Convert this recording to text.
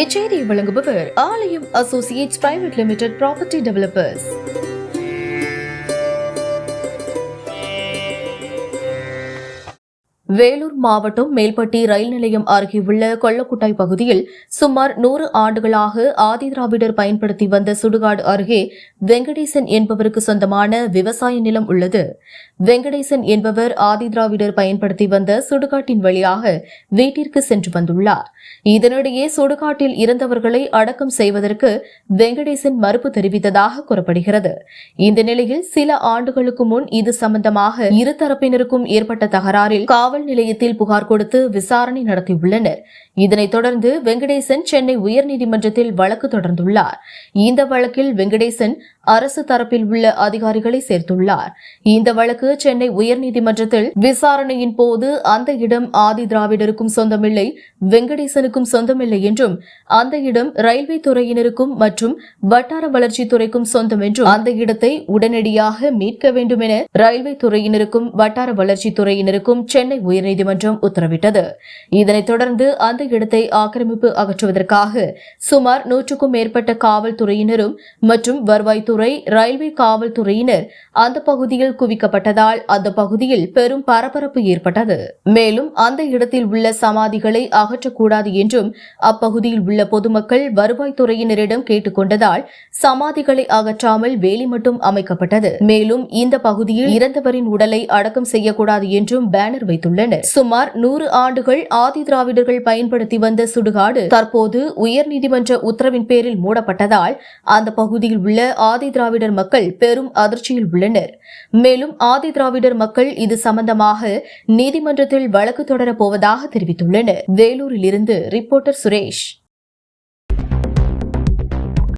இச்செய்தியை வழங்குபவர் Aalayam associates private limited property developers. Vellore மாவட்டம் மேல்பட்டி ரயில் நிலையம் அருகே உள்ள கொள்ளக்குட்டாய் பகுதியில் சுமார் நூறு ஆண்டுகளாக ஆதிதிராவிடர் பயன்படுத்தி வந்த சுடுகாடு அருகே வெங்கடேசன் என்பவருக்கு சொந்தமான விவசாய நிலம் உள்ளது. வெங்கடேசன் என்பவர் ஆதிதிராவிடர் பயன்படுத்தி வந்த சுடுகாட்டின் வழியாக வீட்டிற்கு சென்று வந்துள்ளார். இதனிடையே சுடுகாட்டில் இறந்தவர்களை அடக்கம் செய்வதற்கு வெங்கடேசன் மறுப்பு தெரிவித்ததாக கூறப்படுகிறது. இந்த நிலையில் சில ஆண்டுகளுக்கு முன் இது சம்பந்தமாக இரு தரப்பினருக்கும் ஏற்பட்ட தகராறில் காவல் நிலையத்தில் புகார் கொடுத்து விசாரணை நடத்தியுள்ளனர். இதனைத் தொடர்ந்து வெங்கடேசன் சென்னை உயர்நீதிமன்றத்தில் வழக்கு தொடர்ந்துள்ளார். இந்த வழக்கில் வெங்கடேசன் அரசு தரப்பில் உள்ள அதிகாரிகளை சேர்த்துள்ளார். இந்த வழக்கு சென்னை உயர்நீதிமன்றத்தில் விசாரணையின் போது அந்த இடம் ஆதி திராவிடருக்கும் சொந்தமில்லை வெங்கடேசனுக்கும் சொந்தமில்லை என்றும் அந்த இடம் ரயில்வே துறையினருக்கும் மற்றும் வட்டார வளர்ச்சித்துறைக்கும் சொந்தம் என்றும் அந்த இடத்தை உடனடியாக மீட்க வேண்டும் என ரயில்வே துறையினருக்கும் வட்டார வளர்ச்சித்துறையினருக்கும் சென்னை உயர்நீதிமன்றம் உத்தரவிட்டது. இதனைத் தொடர்ந்து அந்த இடத்தை ஆக்கிரமிப்பு அகற்றுவதற்காக சுமார் நூற்றுக்கும் மேற்பட்ட காவல்துறையினரும் மற்றும் வருவாய்த்துறை காவல்துறை ரயில்வே காவல்துறையினர் அந்த பகுதியில் குவிக்கப்பட்டதால் அந்த பகுதியில் பெரும் பரபரப்பு ஏற்பட்டது. மேலும் அந்த இடத்தில் உள்ள சமாதிகளை அகற்றக்கூடாது என்றும் அப்பகுதியில் உள்ள பொதுமக்கள் வருவாய்த்துறையினரிடம் கேட்டுக்கொண்டதால் சமாதிகளை அகற்றாமல் வேலி மட்டும் அமைக்கப்பட்டது. மேலும் இந்த பகுதியில் இறந்தவரின் உடலை அடக்கம் செய்யக்கூடாது என்றும் பேனர் வைத்துள்ளனர். சுமார் நூறு ஆண்டுகள் ஆதி திராவிடர்கள் பயன்படுத்தி வந்த சுடுகாடு தற்போது உயர்நீதிமன்ற உத்தரவின் பேரில் மூடப்பட்டதால் அந்த பகுதியில் உள்ள ஆதி திராவிடர் மக்கள் பெரும் அதிர்ச்சியில் உள்ளனர். மேலும் ஆதி திராவிடர் மக்கள் இது சம்பந்தமாக நீதிமன்றத்தில் வழக்கு தொடரப் போவதாக தெரிவித்துள்ளனர். வேலூரில் இருந்து ரிப்போர்ட்டர் சுரேஷ்.